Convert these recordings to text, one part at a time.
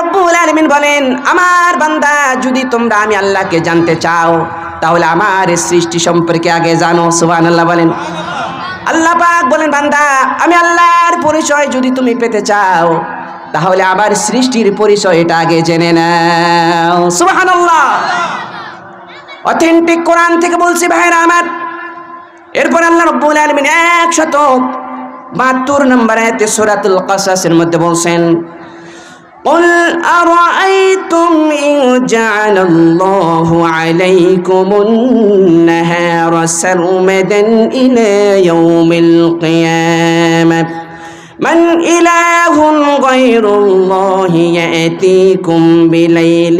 রব্বুল আলামিন বলেন, আমার বান্দা, যদি তোমরা আমি আল্লাহকে জানতে চাও, তাহলে আমার এই সৃষ্টি সম্পর্কে আগে জানো। সুহান আল্লাহ বলেন। আল্লাহ পাক বলেন, বান্দা, আমি আল্লাহর পরিচয় যদি তুমি পেতে চাও, তাহলে আমার সৃষ্টির পরিচয় এটা আগে জেনে নাও। সুবহানাল্লাহ। অথেন্টিক কোরআন থেকে বলছি ভাইরা আমার। এরপর আল্লাহ রব্বুল আলামিন 172 নম্বর আয়াতে সূরাতুল কাসাসের মধ্যে বলছেন قل أرأيتم إن جعل الله عليكم النهار سرمدا إلى يوم القيامة من إله غير الله يأتيكم بليل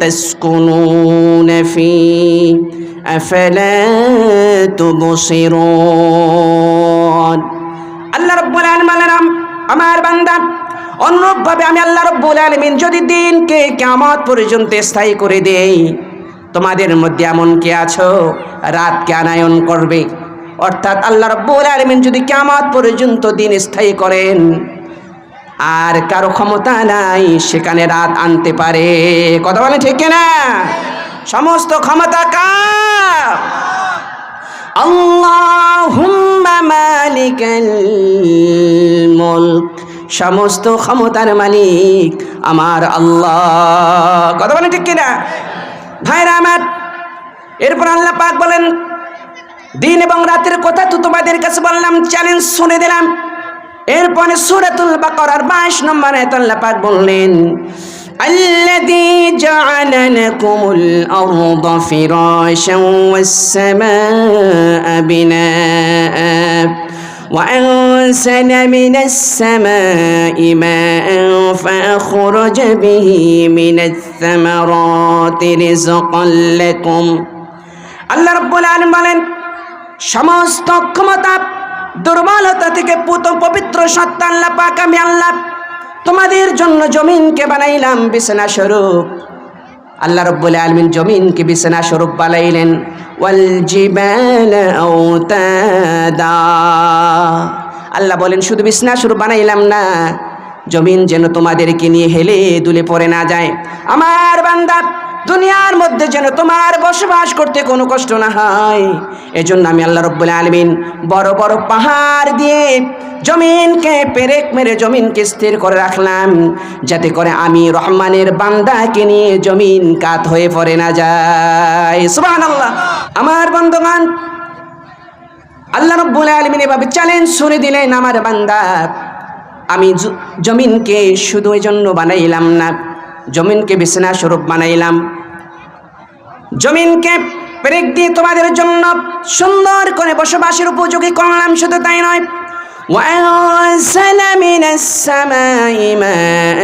تسكنون فيه أفلا تبصرون আল্লাহ রব্বুল আলামিন আমার বান্দা অনুরূপভাবে আমি আল্লাহ রব্বুল আলামিন যদি দিনকে কিয়ামত পর্যন্ত স্থায়ী করে দেই, তোমাদের মধ্যে এমন কে আছো? রাতকে আনায়ন করবে। অর্থাৎ আল্লাহ রব্বুল আলামিন যদি কিয়ামত পর্যন্ত দিন স্থায়ী করেন, আর কারও ক্ষমতা নাই, সেখানে রাত আনতে পারে। কথা বলে ঠিক না সমস্ত ক্ষমতা কার? আল্লাহুম্মা মালিকাল মুলক। সমস্ত ক্ষমতার মালিক আমার আল্লাহ কথা বলেন ঠিক কিনা ভাইরা আমার এরপর আল্লাহ পাক বলেন দিন এবং রাতের কথা তো তোমাদের কাছে বললাম চ্যালেঞ্জ শুনে দিলাম এরপরে সুরাতুল বাকারার 22 নম্বর আয়াত আল্লাহ পাক বললেন الذي جعل لكم الأرض فراشا والسماء بناء وأنزل من السماء ماء فأخرج به من الثمرات رزقا لكم আল্লাহ রব্বুল আলামিন বলেন সমস্ত ক্ষমতা দুর্বলতা থেকে পুত পবিত্র সত্তা আল্লাহ পাক আমি আল্লাহ তোমাদের জন্য জমিনকে বানাইলাম বিছানা স্বরূপ আল্লাহ রব্বুল আলমিন জমিনকে বিছানা স্বরূপ আওতাদা। আল্লাহ বলেন, শুধু বিছানা স্বরূপ বানাইলাম না, জমিন যেন তোমাদেরকে নিয়ে হেলে দুলে পড়ে না যায়। আমার বান্দা দুনিয়ার মধ্যে যেন তোমার বসবাস করতে কোনো কষ্ট না হয়। এজন্য আমি আল্লাহ রব্বুল আলমিন বড় বড় পাহাড় দিয়ে জমিনকে, পেরেক মেরে জমিনকে স্থির করে রাখলাম, যাতে করে আমি রহমানের বান্দাকে নিয়ে জমিন কাত হয়ে পড়ে না যায়। সুবহানাল্লাহ। আমার বন্ধুগণ, আল্লাহ রব্বুল আলমিন এভাবে চ্যালেঞ্জ শুনে দিলেন আমার বান্দা। আমি জমিনকে শুধু এই জন্য বানাইলাম না। জমিনকে বিছানা স্বরূপ বানাইলাম জমিনকে পেরেক দিয়ে তোমাদের জন্য সুন্দর করে বসবাসের উপযোগী করলাম শুধু তাই নয় وأنزل من السماء ماء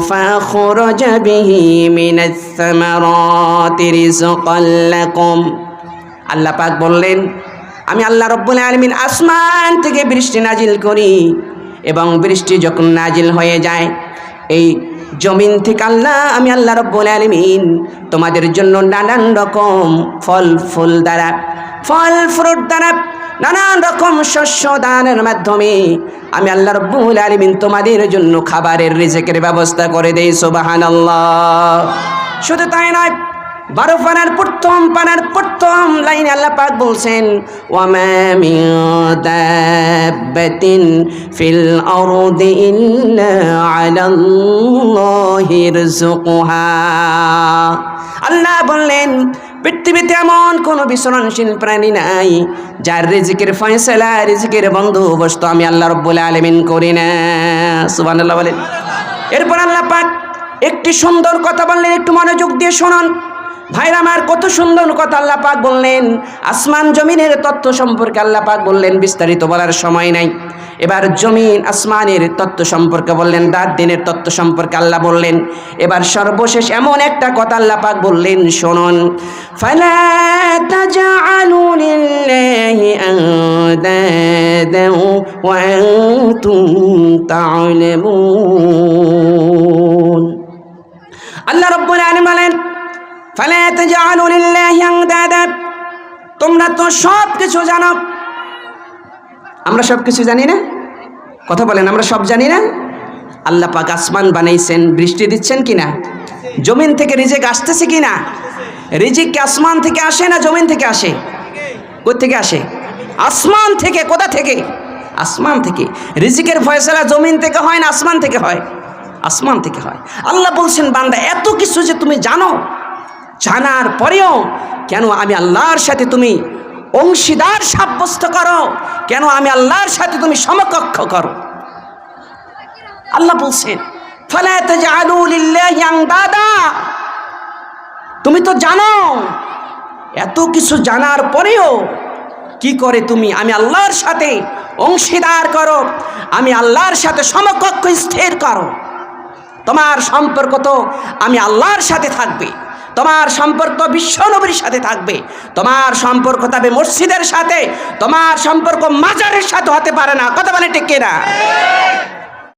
فأخرج به من الثمرات رزقا لكم আল্লাহ পাক বললেন আমি আল্লাহ রব্বুল আলমিন আসমান থেকে বৃষ্টি নাজিল করি এবং বৃষ্টি যখন নাজিল হয়ে যায় এই জমিন থেকে আল্লাহ, আমি আল্লাহ রব্বুল আলমিন। তোমাদের জন্য নানান রকম ফল, ফুল দ্বারা, ফল, ফ্রুট দ্বারা নানান রকম শস্য দানের মাধ্যমে আমি আল্লাহ রব্বুল আলমিন তোমাদের জন্য খাবারের রিজেকের ব্যবস্থা করে দেই সোবাহান আল্লাহ শুধু তাই নয় বারো পানার প্রথম পানার প্রথম লাইন আল্লাহ পাক বলছেন, ওয়ামা মিন দাব্বাতিন ফিল আল্লাহ বললেন, পৃথিবীতে এমন কোনো বিচরণশীল প্রাণী নাই, যার রিজিকের ফয়সালা, রিজিকের বন্দোবস্ত আমি আল্লাহ রব্বুল আলামিন করি না। সুবান আল্লাহ বলেন। এরপর আল্লাহ পাক একটি সুন্দর কথা বললেন, একটু মনোযোগ দিয়ে শুনুন। ভাইরা আমার, কত সুন্দর কথা আল্লাহ পাক বললেন। আসমান জমিনের তত্ত্ব সম্পর্কে আল্লাহ পাক বললেন, বিস্তারিত বলার সময় নাই। এবার জমিন আসমানের তত্ত্ব সম্পর্কে বললেন রাত দিনের তত্ত্ব সম্পর্কে আল্লাহ বললেন। এবার সর্বশেষ এমন একটা কথা আল্লাহ পাক বললেন, শুনুন। আল্লাহ রব্বুল আলামিন বলেন ফালা তাজআলু লিল্লাহি আনদাদা তোমরা তো সব কিছু জানো। আমরা সব কিছু জানি না? কথা বলেন, আমরা সব জানি না? আল্লাহ পাক আসমান বানাইছেন, বৃষ্টি দিচ্ছেন কিনা? জমিন থেকে রিজিক আসতেছে কিনা? রিজিক কি আসমান থেকে আসে না জমিন থেকে আসে? থেকে আসে? আসমান থেকে, কোথা থেকে? আসমান থেকে। রিজিকের ফয়সালা জমিন থেকে হয় না আসমান থেকে হয়? আসমান থেকে হয়। আল্লাহ বলছেন, বান্দা, এত কিছু যে তুমি জানো জানার পরেও কেন আমি আল্লাহর সাথে তুমি অংশীদার সাব্যস্ত করো? কেন আমি আল্লাহর সাথে তুমি সমকক্ষ করো? আল্লাহ বলছেন দাদা তুমি তো জানো, এত কিছু জানার পরেও কি করে তুমি আমি আল্লাহর সাথে অংশীদার করো? আমি আল্লাহর সাথে সমকক্ষ স্থির করো? তোমার সম্পর্ক তো আমি আল্লাহর সাথে থাকবে। তোমার সম্পর্ক বিশ্বনবীর সাথে থাকবে। তোমার সম্পর্ক থাকবে মসজিদের সাথে, তোমার সম্পর্ক মাজারের সাথে হতে পারে না। কথা বলে ঠিক কিনা?